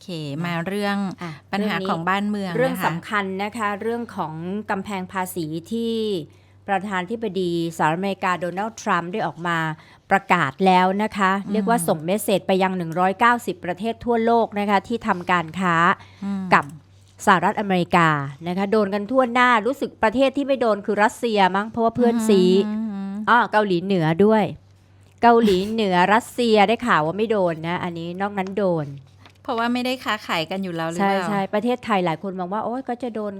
เค มาเรื่องอะปัญหาเนี้ของบ้านเมือง เรื่องนะคะสำคัญนะคะ เรื่องของกำแพงภาษีที่ประธานที่ปดีสหรัฐอเมริกาโดนัลด์ทรัมป์ได้ออกมาประกาศแล้วนะคะ เรียกว่าส่งเมสเซจไปยัง 190 ประเทศทั่วโลกนะคะที่ทำการค้าอืมกับสหรัฐอเมริกานะคะโดนกันทั่วหน้ารู้สึกประเทศที่ไม่โดนคือรัสเซียมั้งเพราะว่าเพื่อนซีอืมอ๋อเกาหลีเหนือด้วย เกาหลีเหนือรัสเซียได้ข่าวว่าไม่โดนนะ อันนี้นอกนั้นโดน เพราะว่าไม่ได้ค้าขายกันอยู่แล้วหรือใช่เปล่า ใช่ประเทศไทยหลายคนมองว่า โอ้ยก็จะโดน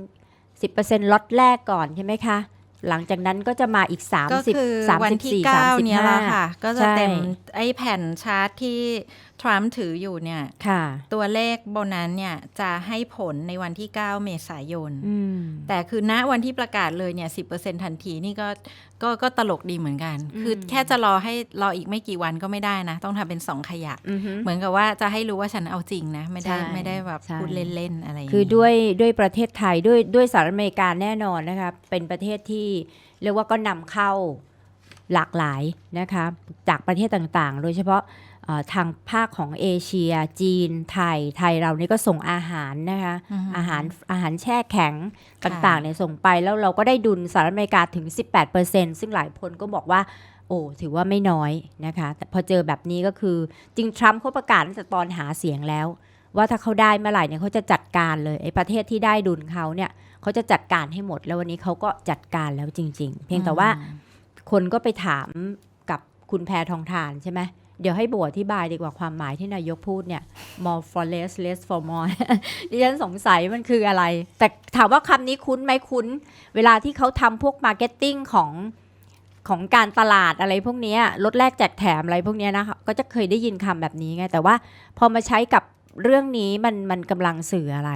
10%ล็อตแรกก่อนใช่ไหมคะ หลังจากนั้นก็จะมาอีก 30 ก็คือวันที่34 9เนี่ยแหละค่ะ35ก็จะใช่เต็มไอ้แผ่นชาร์ตที่ ทรัมป์ถืออยู่เนี่ยค่ะตัวเลขโบนัสเนี่ยจะให้ผลในวันที่ 9 เมษายนอืมแต่คือณวันที่ประกาศเลยเนี่ยสิทันทีนี่ก็ก็ก็ตลกดีเหมือนกัน คือแค่จะรอให้รออีกไม่กี่วันก็ไม่ได้นะ ต้องทำเป็นสองขยะอือฮึเหมือนกับว่าจะให้รู้ว่าฉันเอาจริงนะ ไม่ได้ใช่ไม่ได้แบบใช่พูดเล่น ๆ อะไรอย่างคือนี้ด้วยด้วยประเทศไทยด้วยด้วยสหรัฐอเมริกาแน่นอนนะคะเป็นประเทศที่เรียกว่าก็นำเข้าหลากหลายนะคะจากประเทศต่างๆ โดยเฉพาะเอ่อ ทางภาคของเอเชีย จีน ไทย ไทยเรานี่ก็ส่งอาหารนะคะอือฮึอาหารอาหารแช่แข็งค่ะต่างๆเนี่ยส่งไปแล้วเราก็ได้ดุลสหรัฐอเมริกาถึง 18%ซึ่งหลายคนก็บอกว่าโอ้ถือว่าไม่น้อยนะคะแต่พอเจอแบบนี้ก็คือจริงทรัมป์เขาประกาศตั้งแต่ตอนหาเสียงแล้ว ว่าถ้าเขาได้เมื่อไหร่เนี่ยเขาจะจัดการเลยไอ้ประเทศที่ได้ดุลเขาเนี่ยเขาจะจัดการให้หมด แล้ววันนี้เขาก็จัดการแล้วจริง ๆ เพียงแต่ว่าคนก็ไปถามกับคุณแพทองทานใช่ไหม เดี๋ยวให้โบอธิบายดีกว่าความหมายที่นายกพูดเนี่ย more for less less for more ดิฉันสงสัยมันคืออะไร แต่ถามว่าคำนี้คุ้นไหมคุ้น เวลาที่เขาทำพวกมาร์เก็ตติ้งของของการตลาดอะไรพวกนี้ลดแลกแจกแถมอะไรพวกนี้นะคะก็จะเคยได้ยินคำแบบนี้ไง แต่ว่าพอมาใช้กับเรื่องนี้มันมันกำลังสื่ออะไร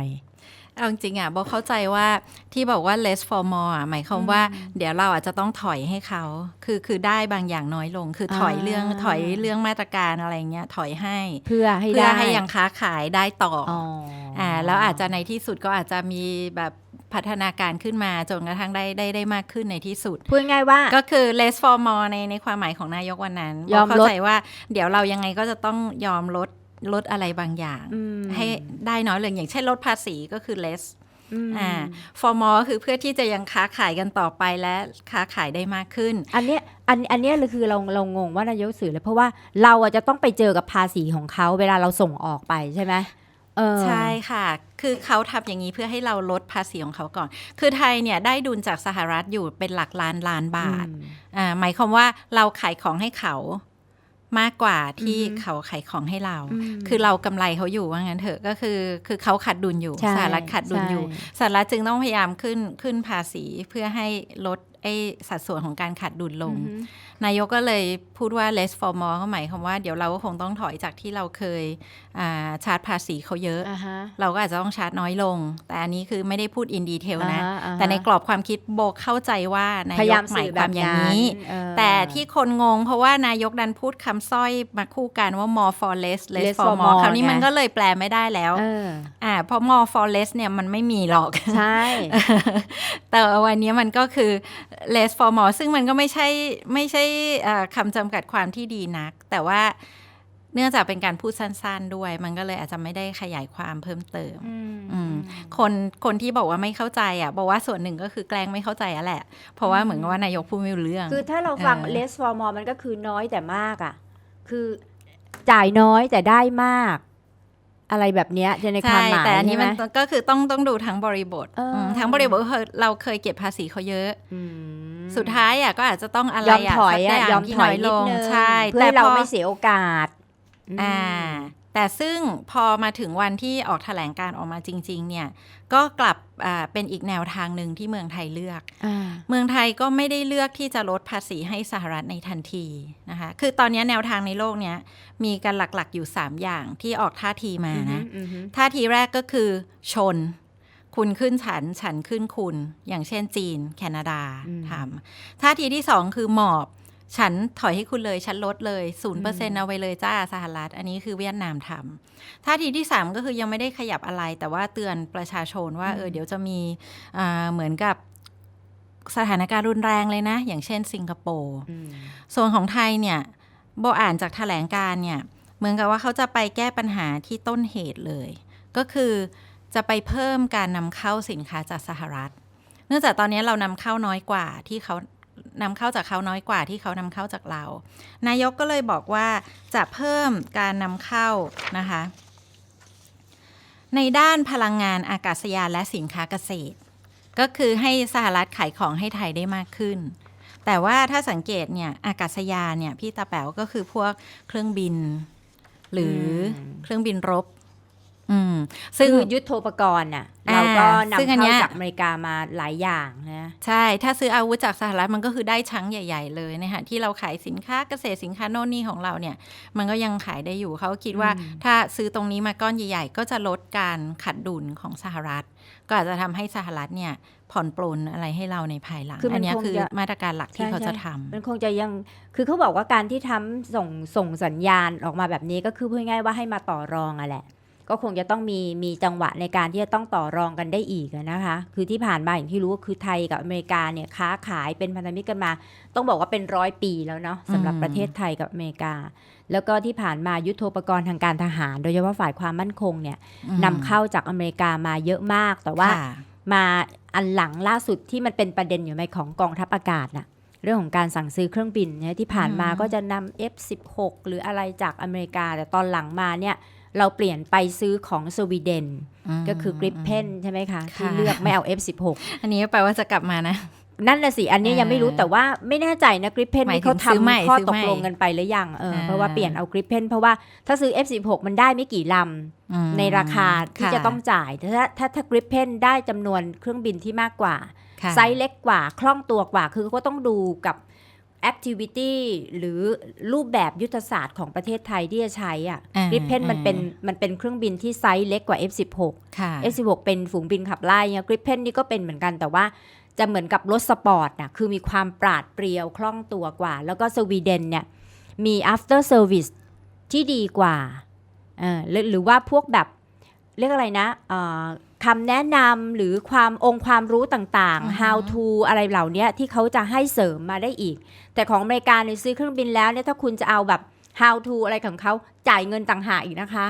เอาจริงๆอะบอกเข้าใจว่าที่บอกว่า less for more อะหมายความว่า เดี๋ยวเราอาจจะต้องถอยให้เขา คือคือได้บางอย่างน้อยลง คือถอยอ่าเรื่องถอยเรื่องมาตรการอะไรเงี้ยถอยให้ เพื่อให้เพื่อได้ให้ยังค้าขายได้ต่อออ๋ออ่อ่าแล้วอาจจะในที่สุดก็อาจจะมีแบบพัฒนาการขึ้นมาจนกระทั่งได้ได้ได้มากขึ้นในที่สุด พูดง่ายๆว่าก็คือ less for more ในในความหมายของนายกวันนั้นยอมเข้าลดใจว่าเดี๋ยวเรายังไงก็จะต้องยอมลด ลดอะไรบางอย่างอืมให้ได้น้อยลงอย่างเช่นลดภาษีก็คือ less อืมอ่า for more ก็คือเพื่อที่จะยังค้าขายกันต่อไปและค้าขายได้มากขึ้น อันเนี้ยอันอันเนี้ยเลยคือเราเรางงว่านายกสื่อเลยเพราะว่าเราอะจะต้องไปเจอกับภาษีของเขาเวลาเราส่งออกไปใช่ไหมเออใช่ค่ะ คือเขาทำอย่างนี้เพื่อให้เราลดภาษีของเขาก่อน คือไทยเนี่ยได้ดุลจากสหรัฐอยู่เป็นหลักล้านล้านบาทอืมอ่าหมายความว่าเราขายของให้เขา มากกว่าที่อือฮึเขาขายของให้เราอืมคือเรากำไรเขาอยู่ว่างั้นเถอะก็คือ คือเขาขาดดุลอยู่ใช่สหรัฐขาดดุลอยู่ใช่สหรัฐจึงต้องพยายามขึ้นขึ้นภาษีเพื่อให้ลด ไอ้สัดส่วนของการขาดดุลลงอือฮึนายกก็เลยพูดว่า less for more ก็หมายความว่าเดี๋ยวเราก็คงต้องถอยจากที่เราเคยอ่าชาร์จภาษีเขาเยอะอ่าฮะเราก็อาจจะต้องชาร์จน้อยลง แต่อันนี้คือไม่ได้พูด in detail นะอ่าฮะอ่าฮะแต่ในกรอบความคิดโบเข้าใจว่านายพยายากมหมายสื่อคแบวามบอย่างนั้นนี้เออแต่ที่คนงงเพราะว่านายกดันพูดคำสร้อยมาคู่กันว่า more for less less less for for more more คราวนี้ไงมันก็เลยแปลไม่ได้แล้วเอออ่าเพราะ more for less เนี่ยมันไม่มีหรอก ใช่ แต่วันนี้มันก็คือ less for more ซึ่งมันก็ไม่ใช่ไม่ใช่เอ่อคำจำกัดความที่ดีนัก แต่ว่าเนื่องจากเป็นการพูดสั้นๆด้วย มันก็เลยอาจจะไม่ได้ขยายความเพิ่มเติมอืมคนคนที่บอกว่าไม่เข้าใจอะบอกว่าส่วนหนึ่งก็คือแกล้งไม่เข้าใจอะแหละ เพราะว่าเหมือนกับว่านายกพูดไม่รู้เรื่อง คือถ้าเราฟังเออ less for more มันก็คือน้อยแต่มากอะ คือจ่ายน้อยแต่ได้มาก อะไรแบบเนี้ยจะในความใช่หมายแต่อันนี้ใช่ไหมันก็คือต้องต้องดูทั้งบริบทเอออืมทั้งบริบทก็คือเราเคยเก็บภาษีเขาเยอะอืมสุดท้ายอะก็อาจจะต้องอะไรยอมอะถอยสักอะางยอมที่ถอยน้นิดนึงใช่เพื่อให้เราพไม่เสียโอกาสอ่า แต่ซึ่งพอมาถึงวันที่ออกแถลงการออกมาจริง ๆ เนี่ย ก็กลับอ่าเป็นอีกแนวทางหนึ่งที่เมืองไทยเลือกอ่าเมืองไทยก็ไม่ได้เลือกที่จะลดภาษีให้สหรัฐในทันทีนะคะ คือตอนนี้แนวทางในโลกเนี้ยมีกันหลักๆอยู่ 3 อย่างที่ออกท่าทีมานะอือฮึท่าทีแรกก็คือชน คุณขึ้นฉัน ฉันขึ้นคุณ อย่างเช่นจีน แคนาดาทำท่าทีที่สองคือหมอบ ฉันถอยให้คุณเลยฉันลดเลยศูนย์เปอร์เซ็นเอาไปเลยจ้าสหรัฐ อันนี้คือเวียดนามทำท่าทีที่สามก็คือยังไม่ได้ขยับอะไร แต่ว่าเตือนประชาชนว่าเออเดี๋ยวจะมีอ่าเหมือนกับสถานการณ์รุนแรงเลยนะ อย่างเช่นสิงคโปร์อืมส่วนของไทยเนี่ยโบอ่านจากแถลงการเนี่ยเหมือนกับว่าเขาจะไปแก้ปัญหาที่ต้นเหตุเลย ก็คือจะไปเพิ่มการนำเข้าสินค้าจากสหรัฐ เนื่องจากตอนนี้เรานำเข้าน้อยกว่าที่เขา นำเข้าจากเขาน้อยกว่าที่เขานำเข้าจากเรา นายกก็เลยบอกว่าจะเพิ่มการนำเข้านะคะ ในด้านพลังงานอากาศยานและสินค้าเกษตร ก็คือให้สหรัฐขายของให้ไทยได้มากขึ้น แต่ว่าถ้าสังเกตเนี่ยอากาศยานเนี่ยพี่ตาแป๋วก็คือพวกเครื่องบิน หรืออมเครื่องบินรบ อืมซึ่ซึ่งงยุทโธปกรณ์น่ะอ่าเราก็ซึ่งนำอันเนี้เข้ายจากอเมริกามาหลายอย่างนะใช่ ถ้าซื้ออาวุธจากสหรัฐมันก็คือได้ชั้งใหญ่ ๆ เลยนะคะที่เราขายสินค้าเกษตรสินค้าโน่นนี่ของเราเนี่ย มันก็ยังขายได้อยู่เขาก็คิดว่าอืมถ้าซื้อตรงนี้มาก้อนใหญ่ ๆ ก็จะลดการขัดดุลของสหรัฐ ก็อาจจะทำให้สหรัฐเนี่ยผ่อนปลนอะไรให้เราในภายหลังคือมันอันเนี้ยคงคือจะมาตรการหลักที่ใช่เขาจะใช่ทำมันคงจะยัง คือเขาบอกว่าการที่ทำส่งส่งสัญญาณออกมาแบบนี้ก็คือพูดง่ายๆว่าให้มาต่อรองอะแหละ ก็คงจะต้องมีมีจังหวะในการที่จะต้องต่อรองกันได้อีกอะนะคะ คือที่ผ่านมาอย่างที่รู้ก็คือไทยกับอเมริกาเนี่ยค้าขายเป็นพันธมิตรกันมา ต้องบอกว่าเป็นร้อยปีแล้วเนาะสำหรับอืมประเทศไทยกับอเมริกา แล้วก็ที่ผ่านมายุทโธปกรณ์ทางการทหาร โดยเฉพาะฝ่ายความมั่นคงเนี่ยอืมนำเข้าจากอเมริกามาเยอะมาก แต่ว่าค่ะมาอันหลังล่าสุดที่มันเป็นประเด็นอยู่ในของกองทัพอากาศน่ะเรื่องของการสั่งซื้อเครื่องบินเนี่ยที่ผ่านมาอืมก็จะนำ F16 หรืออะไรจากอเมริกา แต่ตอนหลังมาเนี่ย เราเปลี่ยนไปซื้อของสวีเดนมก็คือกริปเพนใช่ไหมคะ ที่ค่ะเลือกไม่เอา F16 อันนี้แปลว่าจะกลับมานะนั่นแหละสิ อันนี้ยังไม่รู้อ่าแต่ว่าไม่แน่ใจนะกริปเพนหมายนี่เขาถึงซื้อใหม่ทำข้อซื้อตใหม่กลงกันไปหรือยังเอออ่าเพราะว่าเปลี่ยนเอากริปเพนเพราะว่าถ้าซื้อ F16 มันได้ไม่กี่ลำอืมในราคาที่ค่จะต้องจ่ายแต่ถ้าถ้าถ้ากริปเพนได้จำนวนเครื่องบินที่มากกว่าค่ะไซส์เล็กกว่าคล่องตัวกว่าคือก็ต้องดูกับ แอคทิวิตี้หรือรูปแบบยุทธศาสตร์ของประเทศไทยที่จะใช้อะอ่ากริปเพนมันอ่าเป็นมันเป็นเครื่องบินที่ไซส์เล็กกว่า F16 ค่ะ F16 เป็นฝูงบินขับไล่เนี่ยกริปเพนนี่ก็เป็นเหมือนกันแต่ว่าจะเหมือนกับรถสปอร์ตนะคือมีความปราดเปรียวคล่องตัวกว่า แล้วก็สวีเดนเนี่ยมี after service ที่ดีกว่าเออหรือหรือว่าพวกแบบเรียกอะไรนะเอ่อ คำแนะนำหรือความองค์ความรู้ต่างอือฮึๆ how to อะไรเหล่านี้ที่เขาจะให้เสริมมาได้อีก แต่ของอเมริกาเนี่ยซื้อเครื่องบินแล้วเนี่ยถ้าคุณจะเอาแบบ how to อะไรของเขาจ่ายเงินต่างหากอีกนะคะ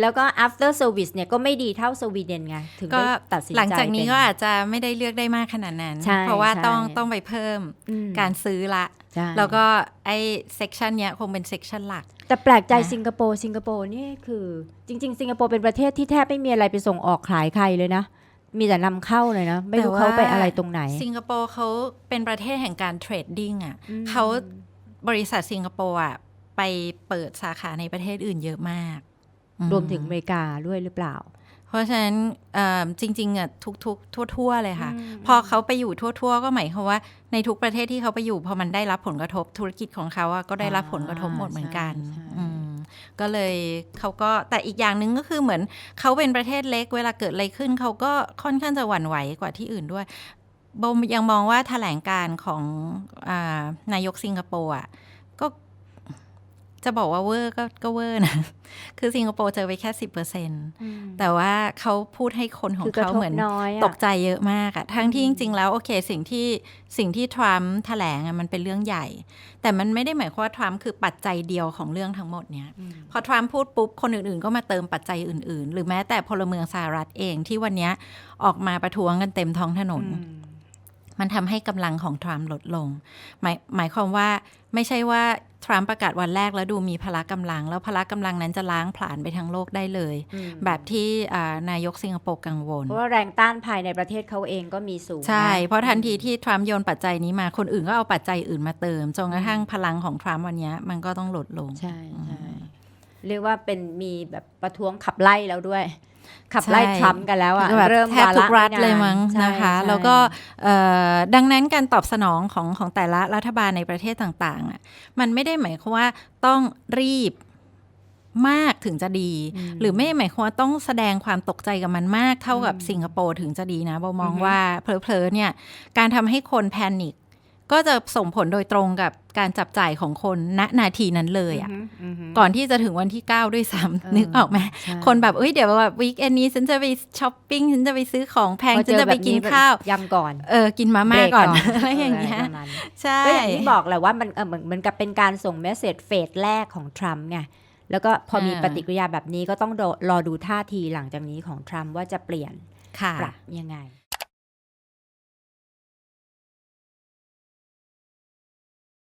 แล้วก็ after service เนี่ยก็ไม่ดีเท่าสวีเดนไง ถึงก็ได้ตัดสินใจหลังจากนี้เป็ก็อาจจะไม่ได้เลือกได้มากขนาดนั้นใช่เพราะว่าใช่ต้องต้องไปเพิ่มอืมการซื้อละใช่แล้วก็ไอ้เซกชันเนี้ยคงเป็นเซกชันหลัก แต่แปลกใจนะสิงคโปร์สิงคโปร์นี่คือ จริง ๆ สิงคโปร์เป็นประเทศที่แทบไม่มีอะไรไปส่งออกขายใครเลยนะ มีแต่นำเข้าเลยนะ ไม่รู้แต่ว่าเขาไปอะไรตรงไหน สิงคโปร์เขาเป็นประเทศแห่งการเทรดดิ้งอะอืมเขาบริษัทสิงคโปร์อะไปเปิดสาขาในประเทศอื่นเยอะมากอื รวมถึงอเมริกาด้วยหรือเปล่า เพราะฉะนั้นเอิ่มจริงๆอะทุกๆ ทั่ว ๆ เลยค่ะอืมพอเขาไปอยู่ทั่ว ๆ ก็หมายความว่าในทุกประเทศที่เขาไปอยู่พอมันได้รับผลกระทบธุรกิจของเขาอะก็ได้รับผลกระทบหมดเหมือนกันใช่ใช่อืมก็เลยเขาก็แต่อีกอย่างหนึ่งก็คือเหมือนเขาเป็นประเทศเล็กเวลาเกิดอะไรขึ้นเขาก็ค่อนข้างจะหวั่นไหวกว่าที่อื่นด้วยโบมยังมองว่าแถลงการของอานายกสิงคโปร์อะก็ จะบอกว่าเวอร์ก็ก็เวอร์นะ คือสิงคโปร์เจอไปแค่สิบเปอร์เซ็นต์อืมแต่ว่าเขาพูดให้คนของคือกระเขาทบเหมือนน้อยอะตกใจเยอะมากอะทั้งที่จริง ๆ แล้วโอเคสิ่งที่สิ่งที่ทรัมป์แถลงอะมันเป็นเรื่องใหญ่ แต่มันไม่ได้หมายความว่าทรัมป์คือปัจจัยเดียวของเรื่องทั้งหมดเนี่ยอืมพอทรัมป์พูดปุ๊บ คนอื่นๆ ก็มาเติมปัจจัยอื่น ๆ หรือแม้แต่พลเมืองสหรัฐเองที่วันเนี้ยออกมาประท้วงกันเต็มท้องถนนอื มมันทำให้กำลังของทรัมป์ลดลง หมายหมายความว่าไม่ใช่ว่าทรัมป์ประกาศวันแรกแล้วดูมีพละกำลัง แล้วพละกำลังนั้นจะล้างผลาญไปทั้งโลกได้เลยอืมแบบที่อ่านายกสิงคโปร์กังวล เพราะว่าแรงต้านภายในประเทศเขาเองก็มีสูง ใช่นเพราะทันทีที่ทรัมป์โยนปัจจัยนี้มาคนอื่นก็เอาปัจจัยอื่นมาเติมจนกระทั่งพลังของทรัมป์วันเนี้ยมันก็ต้องลดลง ใช่ใช่เรียกว่าเป็นมีแบบประท้วงขับไล่แล้วด้วย ขับไล่ใช่ทรัมป์กันแล้วอะแบบเริ่มแทบทุกรัฐวาะเลยมั้งใช่นะคะใช่แล้วก็เอ่อดังนั้นการตอบสนองของของแต่ละรัฐบาลในประเทศต่างๆอะมันไม่ได้หมายความว่าต้องรีบมากถึงจะดี หรือไม่ได้หมายความว่าต้องแสดงความตกใจกับมันมากเท่ากับสิงคโปร์ถึงจะดีนะโบมองว่าเพลอๆเนี่ยการทำให้คนแพนิค ก็จะส่งผลโดยตรงกับการจับจ่ายของคนณนาทีนั้นเลยอะอือหือหืก่อนที่จะถึงวันที่ 9 ด้วยซ้เออำนึกออกไหมใช่คนแบบเอ้ยเดี๋ยวแบบวีคเอนนี้ฉันจะไปช้อปปิ้งฉันจะไปซื้อของแพงพอฉันเอจะไปแบบกินข้าวยำก่อนเออกินมาม่าก่อนอะไรอย่างเงี้เงี้ยประมาณนั้นใช่ก็อย่างที่บอกแหละว่ามันเออเหมือนเหมือนกับเป็นการส่งเมสเซจเฟสแรกของทรัมป์ไงแล้วก็พอมีอ่าปฏิกิริยาแบบนี้ก็ต้องรอรอดูท่าทีหลังจากนี้ของทรัมป์ว่าจะเปลี่ยนค่ะปรับยังไง